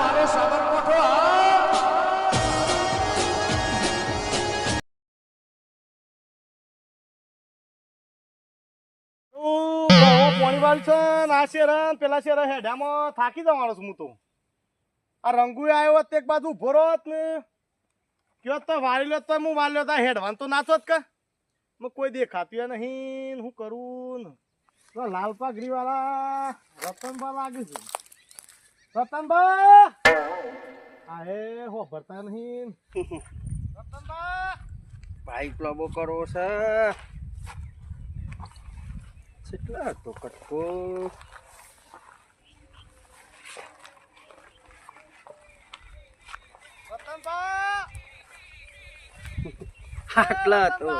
મારે સાબરકોઠો પેલા શેર હેડામાં થાકી જવાનો હું તો. આ રંગુ આવ્યો એક બાજુ ઊભો રોત ને. કયો તો વાળી લો હું વાળી લો તો તો નાચો જ કે કોઈ દેખાતું નહીં હું કરું ને. તો લાલ પાઘડી વાળા રતનબા લાગે છે. રતનબા! આ હો ભરતા નહીં. રતનબા ભાઈ પ્લબો કરો છે. કેટલા હતો કટકો. રતનબા! આટલા હતો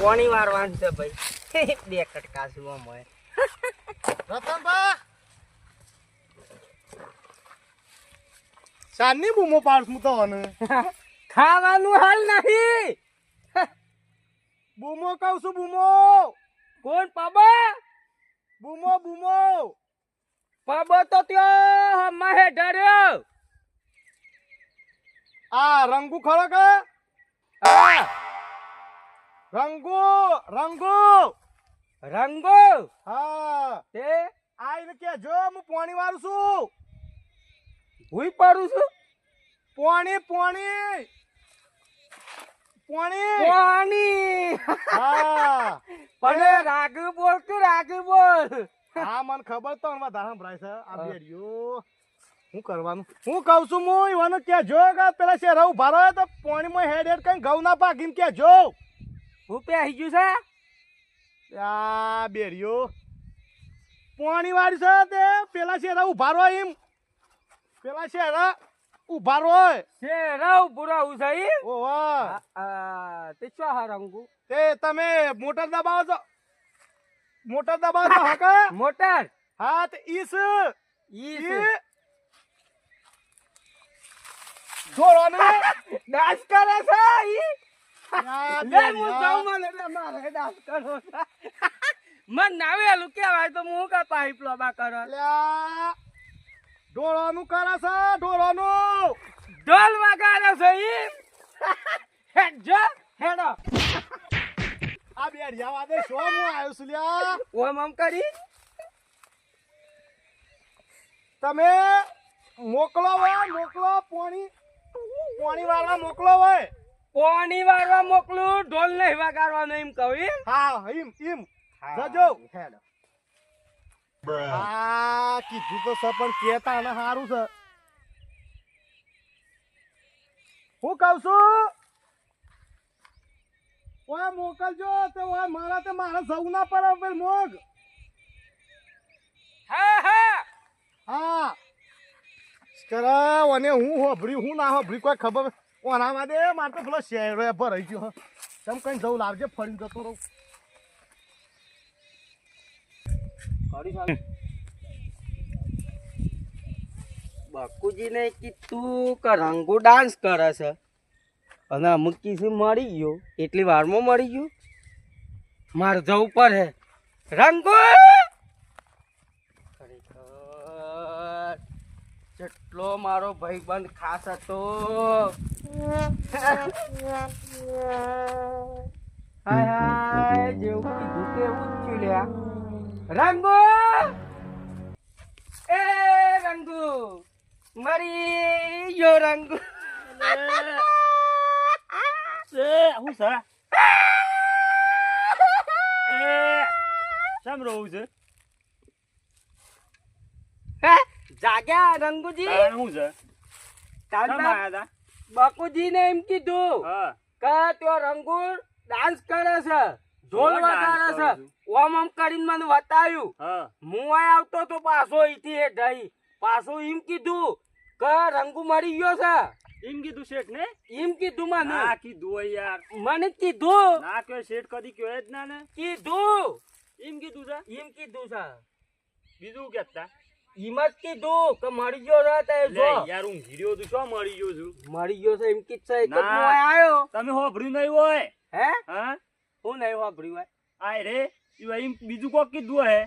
કોની વારવાનું છે ભાઈ. બે કટકા શું આમ હોય. રતનબા શાનની બૂમો પાડું હું તો ખાવાનું હાલ નહીં. બૂમો કહું છું બૂમો. કોણ પાબા? બૂમો બૂમો. પાબો તો ત્યાં હમા હે ડર્યો. આ રંગુ ખરો કે રંગુ રંગુ. રંગો? હા. તે આઈને કે જો હું પોણી વાળું છું. હુઈ પાડું છું? પોણી પોણી. પોણી. પાણી. હા. પણ રાગ બોલ તું રાગ બોલ. હા મને ખબર તો ને ધારણ ભરાય છે. આ બેડિયો શું કરવાનું? હું કહું છું હું ઈવાનું કે જો પેલા શેરા ઊભા રહ્યો તો પાણીમાં હેડ હેડ કઈ ઘઉં ના પાકીને કે જો. હું પહેરી ગયું છે? આ બેરિયો પોણી વાળી છે તે. પેલા શેરા ઊભા રહો એમ. પેલા શેરા ઊભા રહો. છે રાવ બુરાવું છે? ઓવા તે ચો હા રંગુ? તે તમે મોટર દબાવો છો. મોટર દબાવો છો હા કે? મોટર? હા તે ઈસ. ઈસ. છોડો ને? ડાન્સ કરે છે ઈ? મને નાવેલું કેવાય તો હું કા પાઇપ લોબા કરો? ઢોળાનું કરે છે ઢોળાનું ઢોલ વગાડે છે ઈ? હેડ જો હેડો. આ બેરિયા વાદે શો હું આવ્યો છું લ્યા આમ કરી. તમે મોકલો હોય મોકલો પોણી પોણી વાળા મોકલો હોય. પોણી વારવા મોકલું ઢોલ નહીં વગાડવાનો એમ કહું એમ? હા ઈમ એમ. જજો. હેડો આ કીધું તો સર પણ કેતા ને સારું છે. હું કહું છું ઓય મોકલજો તે ઓય મારા તે મારા જવું ના પડે પેલ મોગ. હા હા. હા. કરા અને હું હોભરી હું ના હોભરી કોઈ ખબર ઓના દે, મારે તો પેલો શેરો ભરાઈ ગયો. તમે કઈ જવું લાવજે ફરી જતો રહું. બાકુજીને કીધું કે રંગો ડાન્સ કરે છે. અને અમુક કીધું મળી ગયો. એટલી વારમાં મળી ગયો. મારે જવું પડે. રંગો ખરેખર જેટલો મારો ભાઈબંધ ખાસ હતો. હાય હાય, જેવું કીધું તેવું એ રંગુ મરી ગયો રંગુ હું એ કેમ રહું છે હે જાગ્યા રંગુજી? શું છે? બકુજી ને એમ કીધું કે તો રંગુ ડાન્સ કરે છે ઢોલ વગાડે છે. ઓમ ઓમ કરીને મને બતાવ્યું. હા. આ આવતો તો પાછો અહીંથી એ ઢઈ પાછું એમ કીધું કે રંગુ મરી ગયો છે. એમ કીધું શેઠ ને? એમ કીધું મને. ના કીધું યાર. મને કીધું. ના કયો શેઠ કદી કયો જ ના ને? કીધું. એમ કીધું છે? એમ કીધું છે. બીજું કેતા જ કીધું કે મરી ગયો છે તે જો. યાર હું ગીર્યો તું શું મળી ગયો છું? મરી ગયો છે એમ કીધું છે એક આવ્યો તમે હોભર્યું નહીં હોય. હે? હા? હું નહીં વાપર્યું હોય. આય રે ઈ એમ બીજું કોક કીધું હે.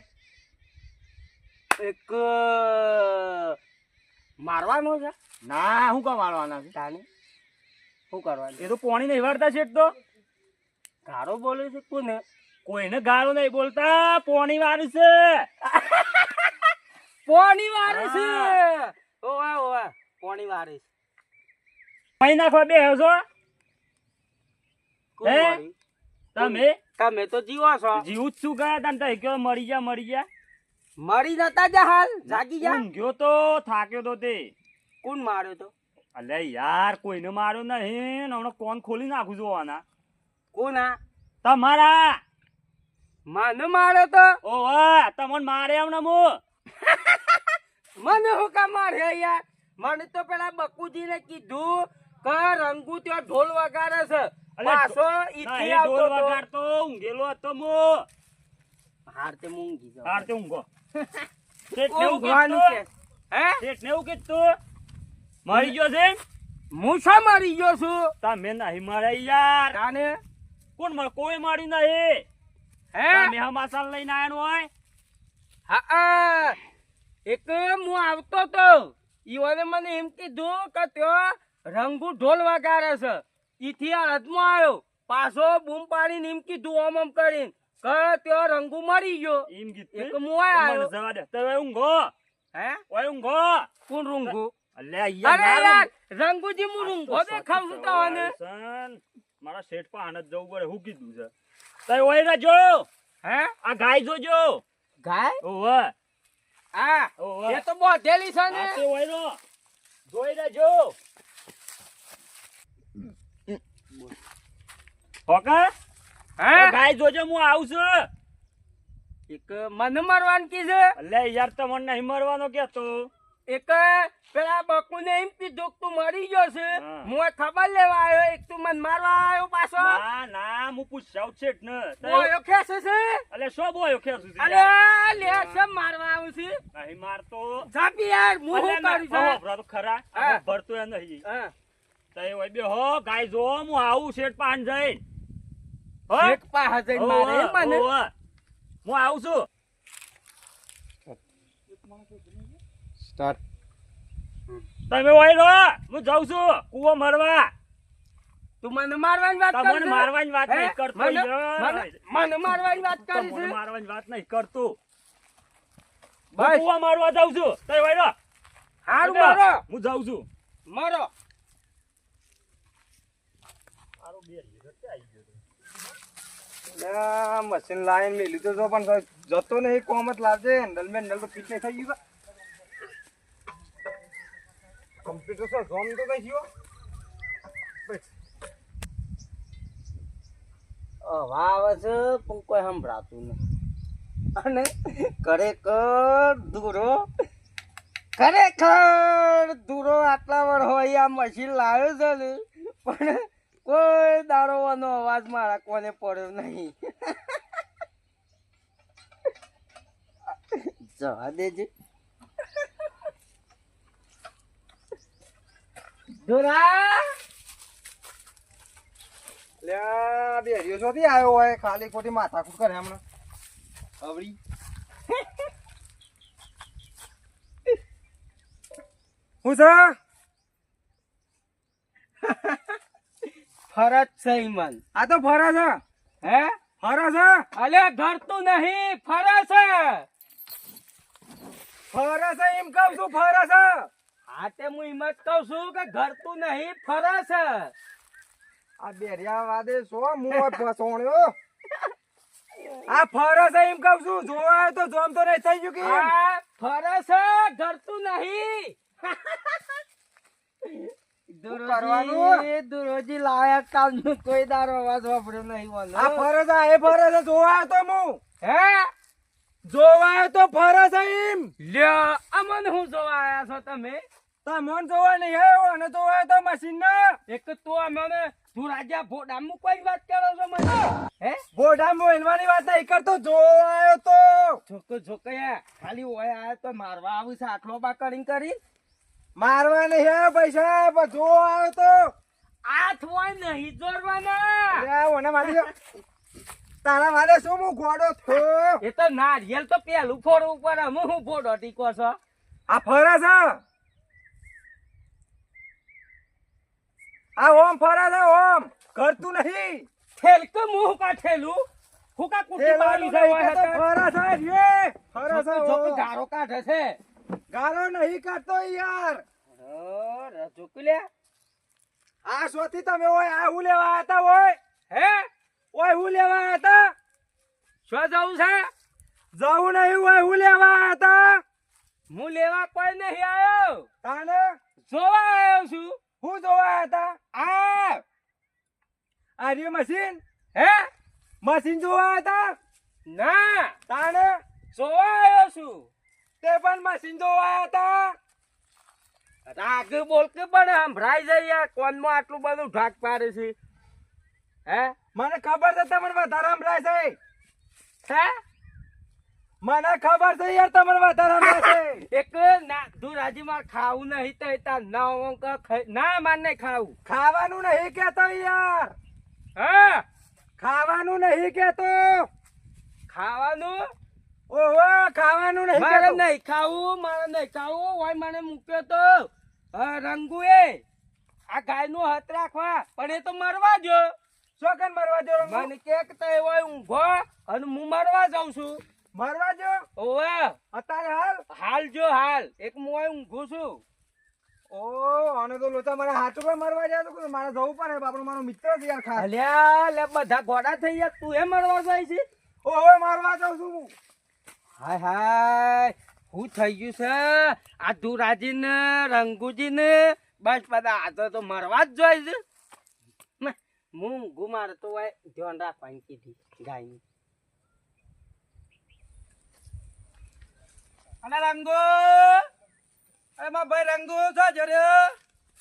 એક મારવાનો છે? ના હું કા મારવાના છે? તાને? શું કરવાનું? એ તો પોણી નહીં વાળતા છે તો. ગારો બોલે છે કોને? કોઈને ગાળો નહીં બોલતા પોણી વાળું છે. પોણી વારે છે. ઓવા ઓવા પોણી વારે છે. મહિના ખો બે છો હે? તમે? તમે તો જીવો છો. જીવું જ શું ગયા તને તો કયો મરી જા મરી જા મરી નતા જા હાલ જાગી જા. ગયો તો? થાક્યો તો તે. કોણ માર્યો તો? અલે યાર કોઈને માર્યો નહીં હમણાં કોણ ખોલી નાખું જોવાના. કોના? આ તમારા. મને માર્યો તો. ઓ વાહ તમને મારે હમણાં હું. મને હું કામ મારે યાર? મને તો પેલા બકુજીને કીધું કે રંગુ ત્યાં ઢોલ વગાડે છે. પાછો ઈથી આવતો ઢોલ વગાડતો ઊંઘેલો હતો મો. હારતે મૂંગી જાઉં. હારતે ઊંઘો. શેઠ ને ઊંઘવાનું? કે? હે? શેઠને એવું કીધું? મારી ગયો છે હું શા મારી ગયો છું? તમે નહીં મારે યાર. કાને કોણ મરે કોઈ મારી નહીં. હે? તમે હમાસાલ લઈને આયા. હોય હા. એક હું આવતો તો ઈવોને મને એમ કીધું કે ત્યાં રંગુ ઢોલ વગાડે છે. ઈથી હળદમાં આવ્યો. પાછો બૂમ પાડીને એમ કીધું ઓમ ઓમ કરીને કે ત્યાં રંગુ મરી ગયો. એમ કીધું એક હું આવ્યો. જવા દે. તમે ઊંઘો હે. ઓય ઊંઘો કોણ રંગુ અલે અરે યાર રંગુજી હું રૂંગો દેખાવ છું તને મારા શેઠ પર આનંદ જવું પડે હું કીધું છે. તઈ ઓય જો. હે? આ ગાય જોજો. ગાય? ઓવે. ઓવે. એ તો બોધેલી છે ને. આ તે ઓય જોઈ રહેજો હોકા? હે? આ ગાય જોજો હું આવું છું. એક મને મરવાનું કી છે અલે યાર તમને નહીં મરવાનો કેતો એક પેલા બકુ ને એમ કીધું કે તું મરી ગયો છે. હા. હું ખબર લેવા આવ્યો એક તું મને મારવા આવ્યો પાછો. ના ના હું પૂછાવ છે ને. બોયો ખેંચે છે? અલે શો બોયો ખેસું છે? અરે લે છે મારવા આવું છે? નહીં મારતો. જાપી યાર હું અલે કરું છું તો ખરા. હા. ભરતો એ નહીં. હા. એ હોય બે હો ગાય જો હું આવું શેઠ પાન જઈ હો? એક પા જઈને મારે મને. હું આવું છું. સ્ટાર્ટ તમે રો હું જાઉં છું કૂવો મરવા. તું મને મારવાની વાત મારવાની વાત? નહીં કરતો મને- મારવાની વાત કરી છે મારવાની વાત નહીં કરતો. ભાઈ કુવા મારવા જાઉં છું. તઈ હારું મારો. હું જાઉં છું. મારો. મશીન લાઈન મેલ્યું તો પણ જતો નહીં કોમ જ લાવજે. હેન્ડલ મેન્ડલ તો નહીં થઈ ગયું કમ્પ્યુટર સર જોમ તો થયો હવા આવે છે પણ કોઈ સંભળાતું નહીં અને ખરેખર દૂરો ખરેખર દૂરો આટલા વાર હોય આ મશીન લાવ્યો છે ને, પણ કોઈ દારોવાનો અવાજ મારા કોને પડ્યો નહીં. જવા દેજે. દોરા લ્યા બે હરિયો ચોથી આવ્યો હોય ખાલી ખોટી માથાકૂટ કરે હમણાં. અવળી. હું છે? ફરજ છે ઈમાન. આ તો ફરજ છે. હે? ફરજ છે? અલે ઘરતું નહીં ફરજ છે. ફરજ છે એમ કહું છું ફરે છે. હા તે હું એમ જ કહું છું કે ઘરતું નહીં ફરે છે આ બેરિયા વાદે સો મું ફસોણ્યો આ ફરે છે એમ કહું છું. જોવા તો જોમ તો નહીં થઈ ગયું કે ફરે છે ઘરતું નહીં. દુરોજી લાયક કામનું કોઈ દારો અવાજ વાપર્યો નહીં આ ફરે છે એ ફરે છે જોવા તો હું હે? જોવા તો ફરે છે એમ. લ્યો અમન હું જોવા આયા છો તમે? તમને જોવા નહીં હે અને જોવા તો મશીન ના એક તો અમને તું રાજા ભોડા કોઈ વાત કરો છો મને? હે? બોડા એલવાની વાત એક તો જોવા આવ્યો તો. છોકો છોકયા ખાલી ઓય આયો તો મારવા આવું છે આટલો બા કરીને કરી. મારવા નહીં હે પૈસા પણ જોવા આવ્યો તો. હાથ હોય નહીં જોડવાના. ઓને મારી. તારા મારે શું હું ગોડો થો એ તો નારિયેલ તો પેલું ફોડવું પડે. હું હું ફોડો ટીકો છો? આ ફરે છે? આ ઓમ ફરે છે ઓમ. કરતું નહીં. ઠેલ કે મું કા ઠેલું હું કા કુટી મારી છે ઓય તો ફરે છે રે. ફરે છે જોકે ઓમ. ગારો કાઢે છે. ગારો નહીં કાઢતો યાર. અરે જોકલ્યા આ શોથી તમે ઓય આ હું લેવા હતા ઓય? હે? ઓય હું લેવા હતા? શું જવું છે? જવું નહીં ઓય હું લેવા હતા? હું લેવા કોઈ નહીં આવ્યો તાને? જોવા આવ્યો છું. હું જોવા હતા? આ આ રહ્યું મશીન? હે? મશીન જોવા હતા? ના, તાણે જોવા છું. તે પણ મશીન જોવા હતા. રાગ બોલ કે પણ સંભળાઈ જાય કોનમાં આટલું બધું ઢાક પાડે છે? હે? મને ખબર છે, તમને વધારે સંભળાય છે. હે? મને ખબર છે યાર તમારે વધારે છે. એક ના તું રાજી માર ખાવું નહીં તો તા ના અંક ના માર નહીં ખાવું. ખાવાનું નહીં કેતો યાર. હા? ખાવાનું નહીં કેતો ખાવાનું? ઓહો ખાવાનું નહીં મારે નહીં ખાવું મારે નહીં ખાવું હોય મને મૂક્યો તો. રંગુ એ આ ગાયનું હાથ રાખવા પણ એ તો મરવા જો શોકન મરવા જો? મને કેક તો એવો ઊંઘો અને હું મરવા જાઉં છું. મરવા જો. ઓવે. અત્યારે હાલ? હાલ જો હાલ. એક હું ઊંઘું છું. ઓ અને તો લોચા મારા હાથ ઉપર મરવા જાય તો મારે જવું પડે. બાપડો મારો મિત્ર છે યાર ખાસ. અલ્યા લે બધા ઘોડા થઈ ગયા. તું એ મરવા જાય છે? ઓ હવે મારવા જાઉં છું હું. હાય હાય. હું થઈ ગયું છે? આ ધુરાજી ને રંગુજી ને બસ બધા આ તો- મરવા જ જોઈએ છે. હું ઊંઘું તો હોય ધ્યાન રાખવાની કીધી ગાયની. અને રંગો. અરે મારા ભાઈ રંગો છો જરે.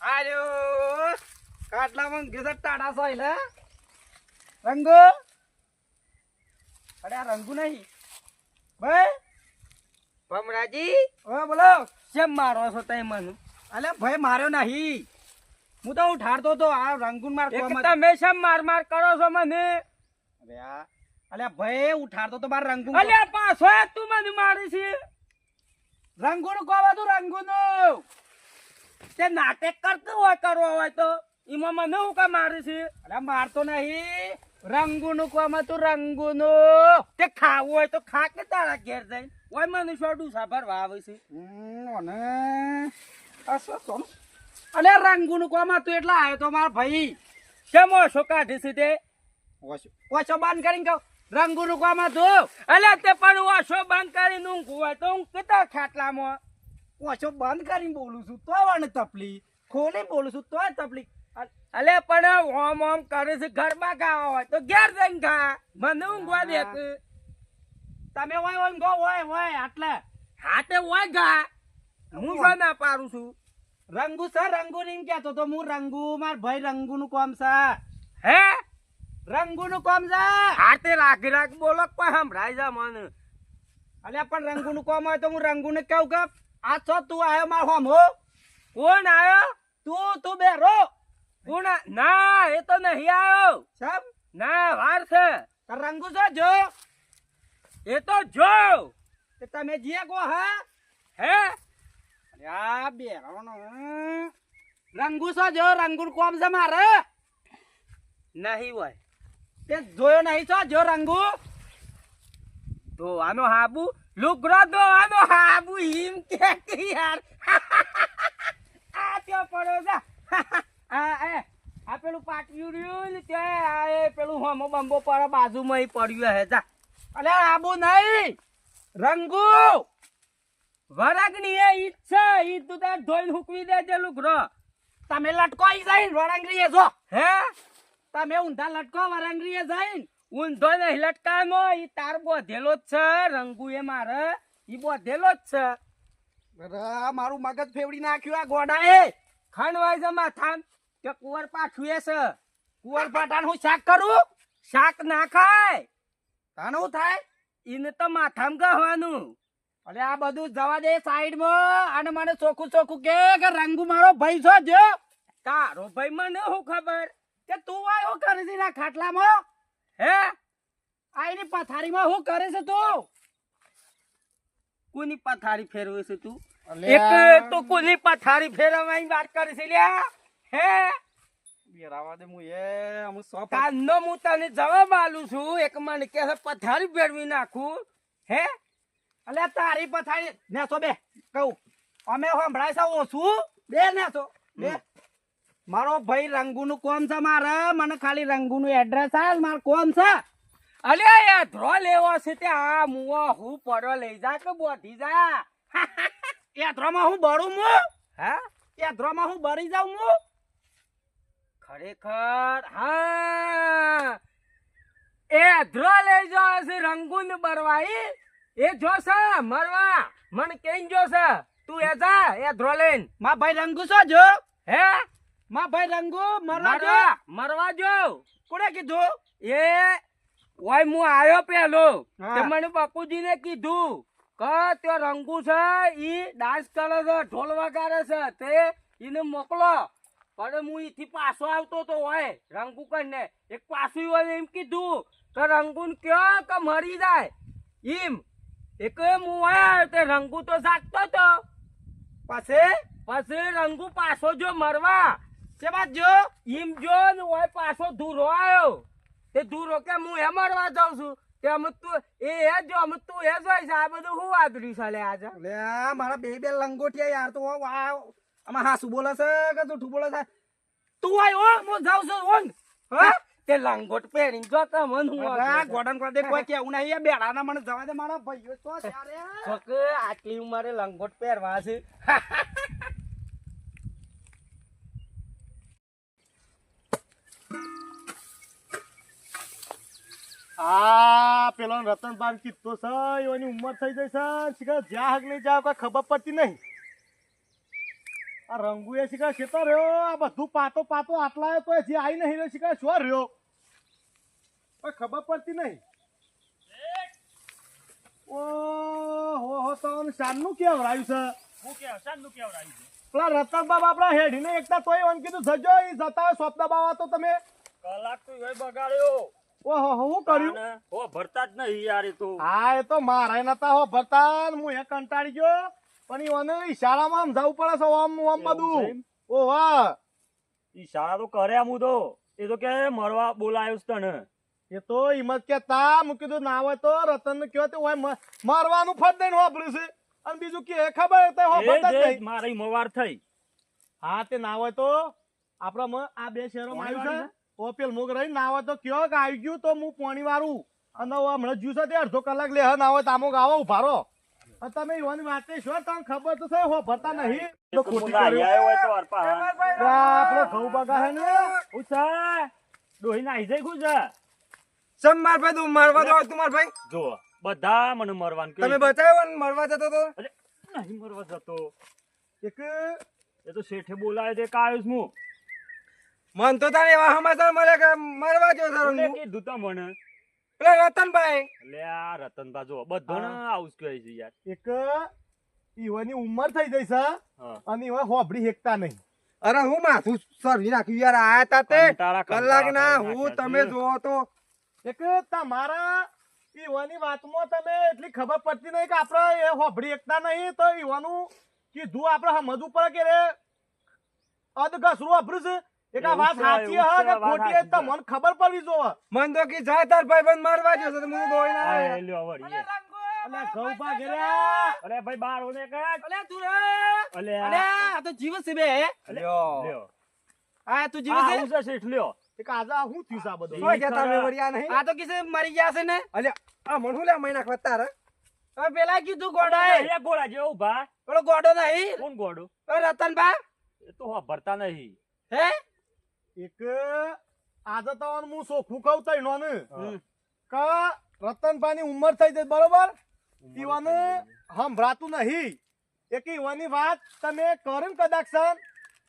આર્યો કાટલામાં ઘેસર ટાડા છો એટલે રંગો. અરે આ રંગુ નહીં. ભાઈ. ભમરાજી. હા બોલો. કેમ મારો છો તે મને? અલે ભાઈ માર્યો નહીં. હું તો ઉઠાડતો તો આ રંગુન માર તમે શેમ માર માર કરો છો મને? અરે આ. અલે ભાઈ ઉઠાડતો તો માર રંગુન અલ્યા પાછો તું મને મારી છે રંગુન કોમ તો રંગુનું. તે નાટક કરતું હોય કરવો હોય તો. એમાં મને હું કા મારી છે? અરે મારતો નહીં. રંગુનું કોમ તો રંગુનું. તે ખાવું હોય તો ખા કે તારા ઘેર જઈને. ઓય મને છોડું સાભર વાવે છે. અને સોનું? અલે રંગુનું કોમ તું એટલા આવ્યો તો મારા ભાઈ. કેમ ઓછો કાઢી છે તે? ઓછો. ઓછો બાન કરીને કહું. રંગુનું કોમ હતું અલ્યા તે પણ ઓછો બંધ કરીને ઊંઘું હોય તો હું કેટલા ખાટલામાં. ઓછો બંધ કરીને બોલું છું તો વાને તપલી. ખોલી બોલું છું તોય તપલી. અલે પણ ઓમ ઓમ કરે છે ઘરમાં ખાવા હોય તો ઘેર જઈને ખા મને ઊંઘવા દે તમે હોય હોય ગો હોય હોય આટલે. હાથે હોય ગા હું તો ના પાડું છું. રંગુ સર રંગુ એમ કેતો તો હું રંગુ માર ભાઈ રંગુનું કોમ છે. હે? રંગુનું કોમ જા. હાથે રાખી રાખ બોલો કોઈ સંભળાય જા મને. અલ્યા પણ રંગુનું કોમ હોય તો હું રંગુને કહું કે આ છો તું આવ્યો માર હોમ હો. કોણ આવ્યો તું તું બેરો કોણ ના એ તો નહીં આવ્યો સાહેબ? ના વાર છે. રંગુ છો જો. એ તો જો. તમે જીએ કો હે? હે? અલ્યા બેરો રંગુ છો જો રંગુનું કોમ છે મારે. નહીં હોય. તે જોયો નહીં છો, જો રંગુ? ધોવાનો હાબુ લુગડો ધોવાનો હાબુ હિમ કે યાર. આ ત્યાં પડ્યો જા આ, એ, આ પેલું પાટિયું રહ્યું ને ત્યાં એ પેલું હોમો બંબો પર બાજુમાં ઈ પડ્યું હે, જા. અલે આબુ નહીં. રંગુ વરાગની એ ઈચ્છા ઈ તું તાર ધોઈને હુકવી દેજે લુગરો તમે લટકો આઈ જઈને એ જો. હે? તમે ઊંધા લટકો વરંગરીએ જઈને ઊંધો નહીં લટકાનો ઈ તાર બોધેલો જ છે, રંગુ એ મારે, ઈ બોધેલો જ છે. મારું મગજ ફેવડી નાખ્યું, આ ગોડા એ. ખંડવાય છે માથામ. કે કુંવર પાઠું એ છે. કુંવર પાટાનું હું શાક કરું? શાક ના ખાય. તાનું થાય? ઈને તો માથામ ગહવાનું. અરે આ બધું જવા દે સાઈડમાં, અને મને ચોખ્ખું ચોખ્ખું કે રંગુ મારો ભાઈ છો, જો. તારો ભાઈ મને શું ખબર? કે તું આયો કરે છે ના ખાટલામાં? હે? આ એની પથારીમાં શું કરે છે તું? કોની પથારી ફેરવે છે તું. એક તો કોની પથારી ફેરવવાની વાત કરે છે લ્યા. હે? બેરાવા દે હું એ અમુક સો પા- હું તને જવાબ આલું છું. એક મને કે પથારી ફેરવી નાખું. હે? અલ્યા તારી પથારી નેસો બે કહું. અમે સંભળાય છે ઓછું. બે નેસો. બે. મારો ભાઈ રંગુનું કોમ છે મારે? મને ખાલી રંગુનું એડ્રેસ આલ મારે કોમ છે? અલ્યા યાર ધ્રો લેવો છે તે આ મુઓ હું પડો લઈ જા કે બોધી જા? યાત્રામાં હું બળું મુ? હે? યાત્રામાં હું બળી જાઉં મુ? ખરેખર હા. એ ધ્રો લઈ જો છે રંગુન બરવાઈ. એ જોશે મરવા. મને કેમ જોશે તું એ જા એ ધ્રો લઈને. મા ભાઈ રંગુ છો જો? હે? મા ભાઈ રંગુ મરવા જો. મરવા જો. કોને કીધું? એ ઓય હું આવ્યો પેલો. તે મને બાપુજીને કીધું કે તે રંગુ છે ઈ ડાન્સ કરે છે ઢોલ વગાડે છે તે ઈને મોકલો. પણ હું ઈથી પાછો આવતો તો હોય રંગુ કરીને. એક પાછું હોય એમ કીધું કે રંગુન કયો કે મરી જાય. એમ એક હું હોય તે રંગુ તો જાગતો તો. પછી? પછી રંગુ પાછો જો મરવા છે બાજુ જો એમ જો ને ઓય પાછો ધૂરો આવ્યો તે ધૂરો કે હું એ મળવા જાઉં છું? કે અમે તું એ એ જો અમે તું એ જોઈ છે. આ બધું હું વાદળ્યું છે લે આજે? લે મારા બે બે લંગોટિયા યાર તો વાવ આમાં હાસુ બોલે છે કે જૂઠું બોલે છે? તું આય ઓ હું જાઉં છું ઓન હા? તે લંગોટ પહેરીને જો તો મન હું આ ગોડન કરી દે કોઈ કેવું નહીં. એ બેડાના મને જવા દે મારા ભાઈઓ તો ત્યારે છોકે આટલી ઉંમરે લંગોટ પહેરવા છે. આ પેલો રતનપાલ કીધો છે એની ઉંમર થઈ જઈ છે. શીખા જ્યાં હક નહીં જાવ કોઈ ખબર પડતી નહીં. આ રંગુ એ શીખર શેતો રહ્યો? આ બધું પાતો પાતો આટલા તો જે આવી નહીં રહ્યો શીખા શું રહ્યો? કોઈ ખબર પડતી નહીં. ઓ હો હો તો શાનનું કેવરાયું છે. હું કે શાનનું કેવડાવ્યું છે? પેલા રતનબાબ આપણા હેડીને એકતા તોય એમ કીધું જજો એ જતા હોય સોપના બાવા તો તમે. કલાક તો એ બગાડ્યો. ઓહો હો કર્યું? હો ભરતા જ નહીં યાર એ તો. હા એ તો મારા નતા હો ભરતા હું એ કંટાળી ગયો. પણ ઈ ઈશારામાં આમ જવું પડે છે આમ આમ બધું. ઓ વાહ ઈશારા તો કર્યા હું તો. એ તો કે મરવા બોલાયો તને. એ તો હિંમત કે તા મૂકી કીધું ના હોય તો રતન ને કયો તે મ- મારવાનું ફટ દઈને વાપર્યું છે. અને બીજું કે ખબર તો મારી મવાર થઈ. હા તે ના હોય તો આપણા આ બે શહેરોમાં આવ્યું છે? ઓ પેલ મુગ રહી ના આવે તો કયો કે આવી ગયું તો હું પોણી વાળું. અને હમણાં જ્યુસ હતી અડધો કલાક લે ના હોય તો આમો આવો ઉભારો તમે યુવાની વાતે છો તમને ખબર તો છે હો ભરતા નહીં. તો ખોટી કર્યું. આવ્યો હોય તો અરપા આ આપણો ઘઉં બગા હે ને. ઉછા ડોહી નાહી જાય ખુશ સમ માર ભાઈ તું મારવા દો તું માર ભાઈ? જો બધા મને મરવાનું તમે. બચાવ્યો ને મરવા જતો તો? નહીં મરવા જતો. એક એ તો શેઠે બોલાય તે કાયો છું હું મન તો તારે એવા સમાચાર મળે કે મરવા જો સર તારું કીધું તો મને? પેલા રતનભાઈ. એટલે આ રતનબા જો બધાને આવું કહે છે યાર. એક ઈવાની ઉંમર થઈ જઈ છે અને ઈવા હોબડી હેકતા નહીં. અરે હું માથું સરવી નાખ્યું યાર આયા તા તે કલાક ના હું તમે જોવો તો. એક તમારા ઈવાની વાતમાં તમે એટલી ખબર પડતી નહીં કે આપણે એ હોબડી હેકતા નહીં તો ઈવાનું કીધું આપણે સમજવું પડે કે રે અધ ઘસરું વાપર્યું છે એક આ વાત સાચી એવું કે ખોટી હે તો સાચી છે. મને ખબર પડવી જોવે. મન તો કી જાય તાર ભાઈ બંધ મારવા જો તો હું દોઈ ના આ લ્યો વળી અલે ઘઉં પા ઘેર્યા ભાઈ બાર ઓને કાઢ. અલે તું રે. અલે અલે આ તો જીવ છે બે લ્યો. લ્યો. આ તું જીવ છે? આવું છે શેઠ લ્યો. એક આજે આ થયું છે બધું? શું કહેતા મેવરિયા નહીં? આ તો કિસે મરી ગયા છે ને? અલે આ મન લે મહિના ખવત હવે પેલા કીધું ગોડા એ. ગોળા જેવું ભા પેલો ગોડો નહીં. કોણ ગોળું? રતન ભા એ તો ભરતા નહીં. હે? એક આજે તો હું સોખું કહું તઈ નો. કે રતનભાઈ ઉંમર થઈ જાય બરોબર? ઈવાને સંભળાતું નહીં. એક ઈવાની વાત તમે કરો ને કદાચ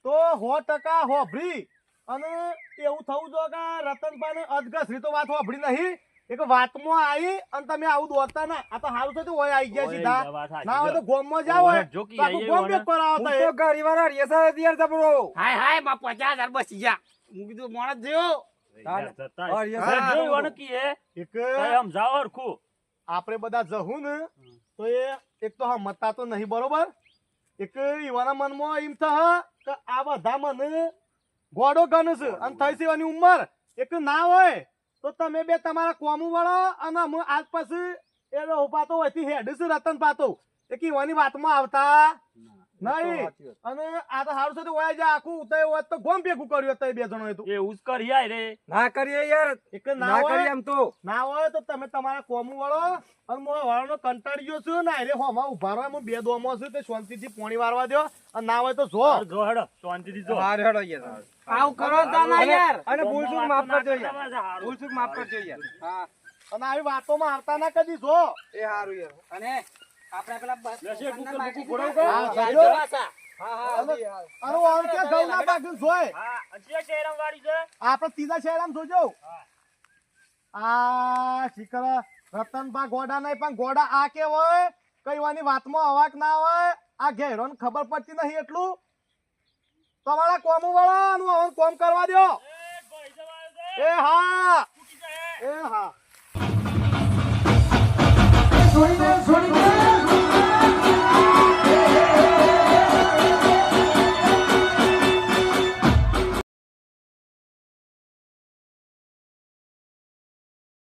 તો સો ટકા હોભળી અને એવું થવું જો કે રતનભાઈ અધગસરી તો વાત હોભળી નહીં. એક વાતમાં આવી અને તમે આવું દોડતા ના. આ તો સારું થતું હોય આવી ગયા સીધા. ના હોય તો ગોમમાં જાવ હોય તો ગોમ હું આવતા તો ગરીવાળા રેસા યાર જબરો હાય હાયમાં પચાસ હજાર બસી ગયા હું કીધું મોણસ જેવો. હા, હા, હે? આપણે બધા જહું ને તો એ એક તો હમતા તો નહીં બરોબર? એક ઈવાના મનમાં એમ થા કે આ બધા મને ગોડો ગણ છે અને થઈ છે એની ઉંમર. એક ના હોય તો તમે બે તમારા કોમું વાળો અને હું આજ પછી એ ઉપાતો હોય હેડ છે રતન પાતો એક ઈવાની વાતમાં આવતા. નહીં. અને આ તો સારું છે તો હોય આખું ઉતાય હોત તો ગોમ ભેગું કર્યું હોત બે જણો તો. એ ઉસ્કર યાર રે. ના કરીએ યાર. એક ના ના કરીએ એમ તો. ના હોય તો તમે તમારા કોમું વળો અને હું વાળનો કંટાળ્યો છું ને? અરે હોમાં ઊભા રહો હું બે દોમો છું તે શાંતિથી પોણી વારવા દો અને ના હોય તો જો. જો હેડો શાંતિથી જો. હાર હેડો યાર. આવું કરો તો ના યાર. અને ભૂલ માફ કરજો યાર. તમારે હારું. ભૂલ ચૂક માફ કરજો યાર. હા. અને આવી વાતોમાં આવતા ના કદી જો. એ હારું યાર. અને આપણે પેલા ત્રીજા શહેરામાં જોજો. આ શિખર રતનભા ગોડા નહીં પણ ગોડા આ કે હોય કઈ વાની વાતમાં અવાક ના હોય આ ઘેરો ખબર પડતી નહીં એટલું. તમારા કોમું વળો હવે કોમ કરવા દો એ ભાઈ જવાય છે. એ હા. એ હા. છોડી દે છોડી દે